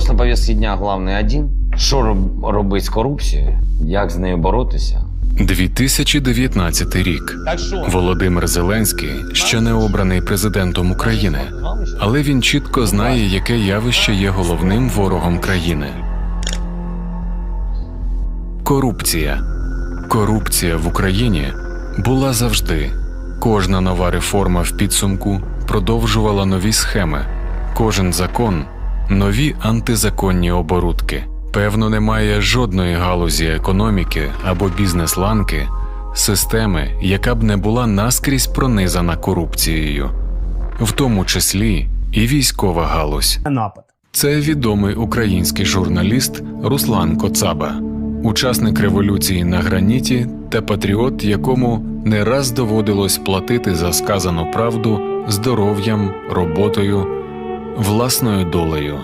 вопрос на повестке дня главный один. Що роб- робити з корупцією? Як з нею боротися? 2019 рік. Володимир Зеленський ще не обраний президентом України, але він чітко знає, яке явище є головним ворогом країни. Корупція. Корупція в Україні була завжди. Кожна нова реформа в підсумку продовжувала нові схеми, кожен закон нові антизаконні оборудки. Певно, немає жодної галузі економіки або бізнес-ланки, системи, яка б не була наскрізь пронизана корупцією, в тому числі і військова галузь. напад. Це відомий український журналіст Руслан Коцаба, учасник революції на граніті та патріот, якому не раз доводилось платити за сказану правду здоров'ям, роботою, власною долею.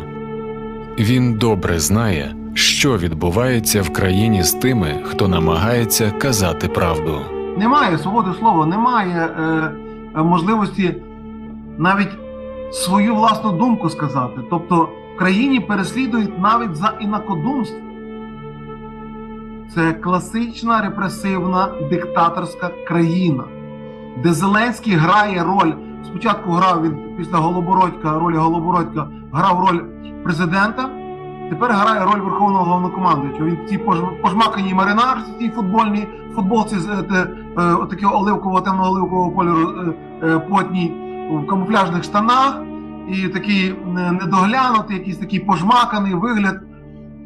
Він добре знає, що відбувається в країні з тими, хто намагається казати правду. Немає свободи слова, немає е, е, можливості навіть свою власну думку сказати. Тобто в країні переслідують навіть за інакодумство. Це класична репресивна диктаторська країна, де Зеленський грає роль. Спочатку грав він після Голобородька, ролі Голобородька, грав роль президента. Тепер грає роль верховного головнокомандуючого. Він в цій маринарці, цій футбольній футболці з е, е, отакого оливкового темно-оливкового кольору е, потній в камуфляжних штанах, і такий недоглянутий, якийсь такий пожмаканий вигляд.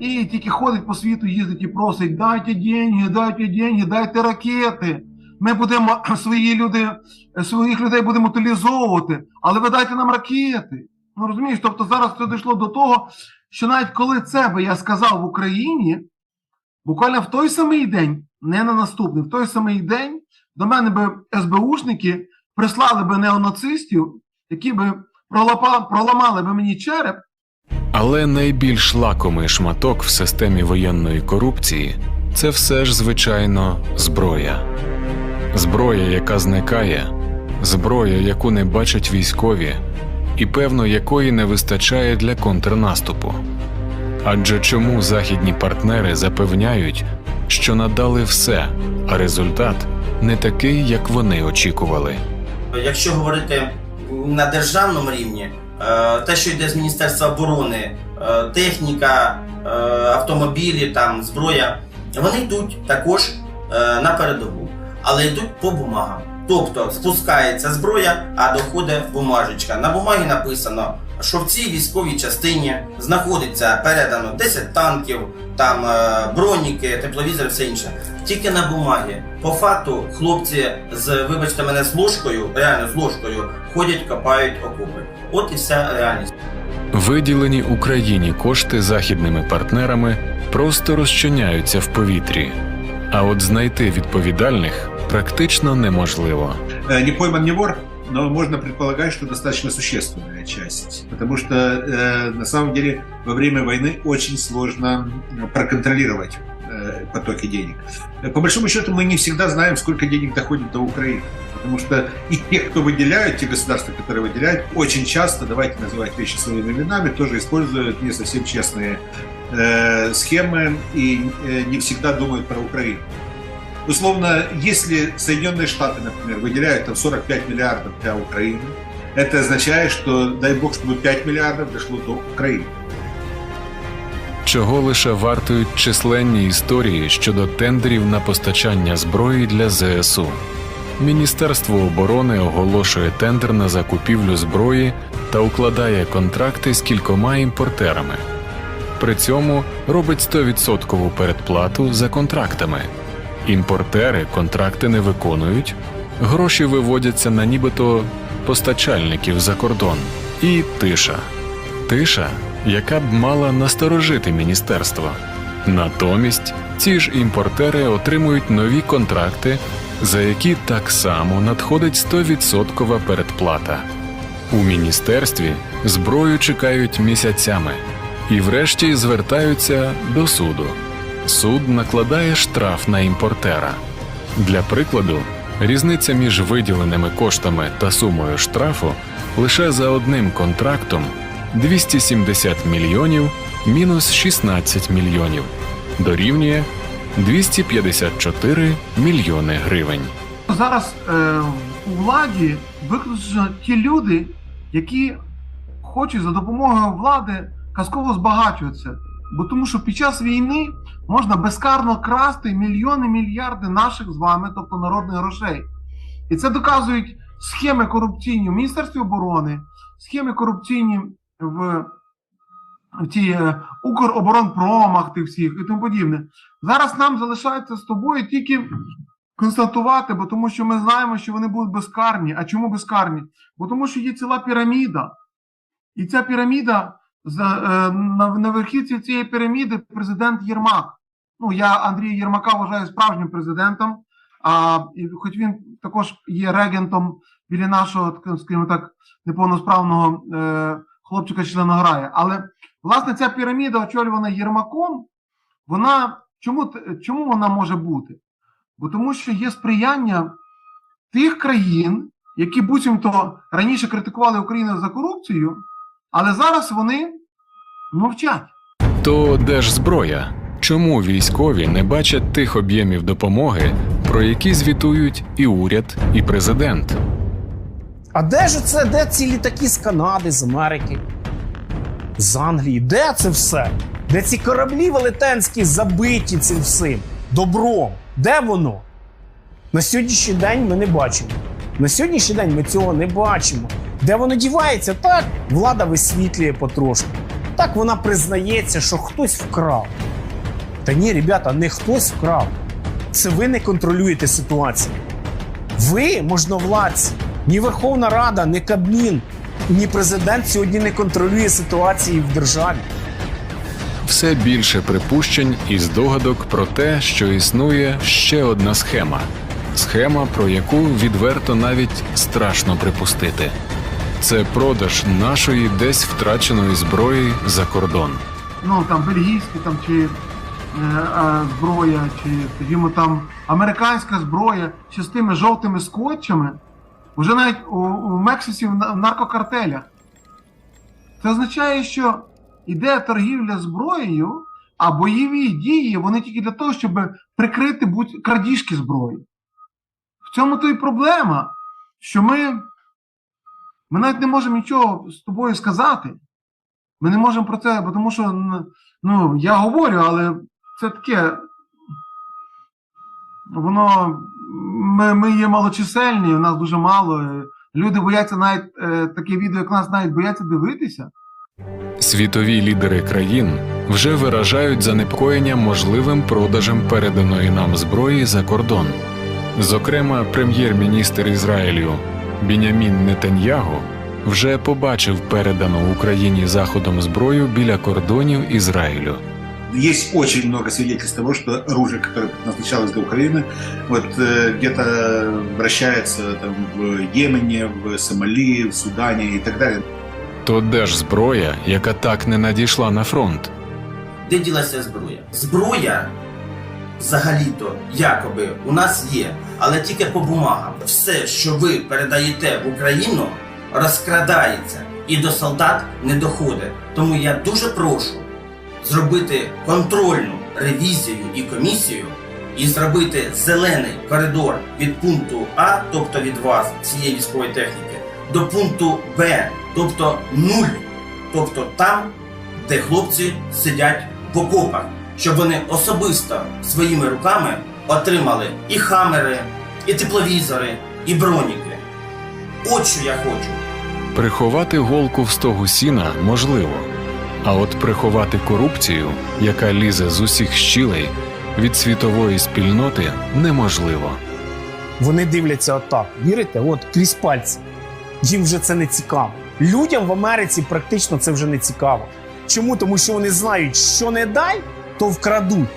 І тільки ходить по світу, їздить і просить: дайте деньги, дайте деньги, дайте ракети. Ми будемо свої люди, своїх людей будемо утилізовувати, але ви дайте нам ракети. Ну розумієш, тобто зараз це дійшло до того, що навіть коли це би я сказав в Україні, буквально в той самий день, не на наступний, в той самий день до мене би СБУшники прислали би неонацистів, які би пролапа- проламали би мені череп, Але найбільш лакомий шматок в системі воєнної корупції це все ж, звичайно, зброя. Зброя, яка зникає, зброя, яку не бачать військові, і певно, якої не вистачає для контрнаступу. Адже чому західні партнери запевняють, що надали все, а результат не такий, як вони очікували. Якщо говорити на державному рівні, е, те, що йде з Міністерства оборони, е, техніка, е, автомобілі, там, зброя, вони йдуть також на передову, але йдуть по бумагам. Тобто спускається зброя, а доходить бумажечка. На бумагі написано, що в цій військовій частині знаходиться передано 10 танків, там е, броніки, тепловізор, все інше. Тільки на бумагі. По факту хлопці з, вибачте мене, з ложкою, реально з ложкою, ходять, копають окопи. От і вся реальність. Виділені Україні кошти західними партнерами просто розчиняються в повітрі, а от знайти відповідальних практично неможливо. Э, Не пойман не вор, но можно предполагать, что достаточно существенная часть. Потому что э, на самом деле во время войны очень сложно э, проконтролировать э, потоки денег. Э, По большому счету мы не всегда знаем, сколько денег доходит до Украины. Потому что и те, кто выделяют, те государства, которые выделяют, очень часто, давайте называть вещи своими именами, тоже используют не совсем честные э, схемы и э, не всегда думают про Украину. Условно, если Соединенные Штаты, например, выделяют там 45 миллиардов для Украины, это означает, что, дай бог, чтобы 5 миллиардов дошло до Украины. Чого лише вартують численні історії щодо тендерів на постачання зброї для ЗСУ. Міністерство оборони оголошує тендер на закупівлю зброї та укладає контракти з кількома імпортерами. При цьому робить 100% передплату за контрактами. Імпортери контракти не виконують, гроші виводяться на нібито постачальників за кордон. І тиша. Тиша, яка б мала насторожити міністерство. Натомість ці ж імпортери отримують нові контракти, за які так само надходить 100% передплата. У міністерстві зброю чекають місяцями і, врешті, звертаються до суду. Суд накладає штраф на імпортера. Для прикладу, різниця між виділеними коштами та сумою штрафу лише за одним контрактом 270 мільйонів мінус 16 мільйонів, дорівнює 254 мільйони гривень. Зараз е, у владі виключно ті люди, які хочуть за допомогою влади казково збагачуватися. Бо тому що під час війни можна безкарно красти мільйони мільярди наших з вами, тобто народних грошей. І це доказують схеми корупційні в Міністерстві оборони, схеми корупційні в, в ті е, Укроборонпромах тих всіх і тому подібне. Зараз нам залишається з тобою тільки констатувати, бо тому що ми знаємо, що вони будуть безкарні. А чому безкарні? Бо тому що є ціла піраміда. І ця піраміда е, на верхівці цієї піраміди президент Єрмак. Ну, я Андрія Єрмака вважаю справжнім президентом, а хоч він також є регентом біля нашого, скажімо так, неповносправного е, хлопчика членограя. Але власне ця піраміда, очолювана Єрмаком, вона чому, чому вона може бути? Бо тому що є сприяння тих країн, які буцімто раніше критикували Україну за корупцію, але зараз вони мовчать. То де ж зброя? Чому військові не бачать тих об'ємів допомоги, про які звітують і уряд, і президент? А де ж це? Де ці літаки з Канади, з Америки, з Англії? Де це все? Де ці кораблі велетенські забиті цим всім? Добром? Де воно? На сьогоднішній день ми не бачимо. На сьогоднішній день ми цього не бачимо. Де воно дівається? Так, влада висвітлює потрошку. Так вона признається, що хтось вкрав. Та ні, ребята, не хтось вкрав. Це ви не контролюєте ситуацію. Ви, можновладці, ні Верховна Рада, ні Кабмін, ні президент сьогодні не контролює ситуації в державі. Все більше припущень і здогадок про те, що існує ще одна схема. Схема, про яку відверто навіть страшно припустити. Це продаж нашої десь втраченої зброї за кордон. Ну там бельгійські там чи зброя, чи скажімо там американська зброя, чи з тими жовтими скотчами, вже навіть у, у Мексиці в наркокартелях. Це означає, що іде торгівля зброєю, а бойові дії вони тільки для того, щоб прикрити будь крадіжки зброї. В цьому то і проблема, що ми, ми навіть не можемо нічого з тобою сказати. Ми не можемо про це, бо тому що ну, я говорю, але це таке. Воно ми, ми є малочисельні, у нас дуже мало. е, Люди бояться навіть е, таке відео, як нас навіть бояться дивитися. Світові лідери країн вже виражають занепокоєння можливим продажем переданої нам зброї за кордон. Зокрема, прем'єр-міністр Ізраїлю Бінямін Нетаньягу вже побачив передану Україні заходом зброю біля кордонів Ізраїлю. Есть очень много свидетельств того, что оружие, которое предназначалось для Украины, вот э, где-то вращается там, в Йемене, в Сомали, в Судане и так далее. То де ж зброя, яка так не надійшла на фронт? Де ділася зброя? Зброя взагалі-то якоби у нас є, але тільки по бумагам. Все, що ви передаєте в Україну, розкрадається і до солдат не доходить. Тому я дуже прошу зробити контрольну ревізію і комісію і зробити зелений коридор від пункту А, тобто від вас, цієї військової техніки, до пункту Б, тобто нуль, тобто там, де хлопці сидять в окопах, щоб вони особисто своїми руками отримали і хамери, і тепловізори, і броніки. От що я хочу. Приховати голку в стогу сіна можливо, а от приховати корупцію, яка лізе з усіх щілей, від світової спільноти неможливо. Вони дивляться отак. Вірите? От крізь пальці. Їм вже це не цікаво. Людям в Америці практично це вже не цікаво. Чому? Тому що вони знають, що не дай, то вкрадуть.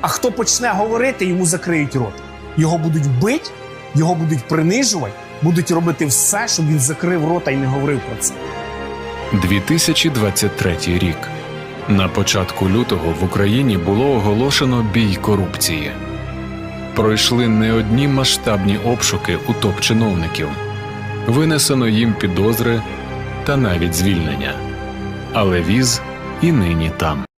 А хто почне говорити, йому закриють рот. Його будуть бити, його будуть принижувати, будуть робити все, щоб він закрив рота і не говорив про це. 2023 рік. На початку лютого в Україні було оголошено бій корупції. Пройшли не одні масштабні обшуки у топ-чиновників, винесено їм підозри та навіть звільнення. Але віз і нині там.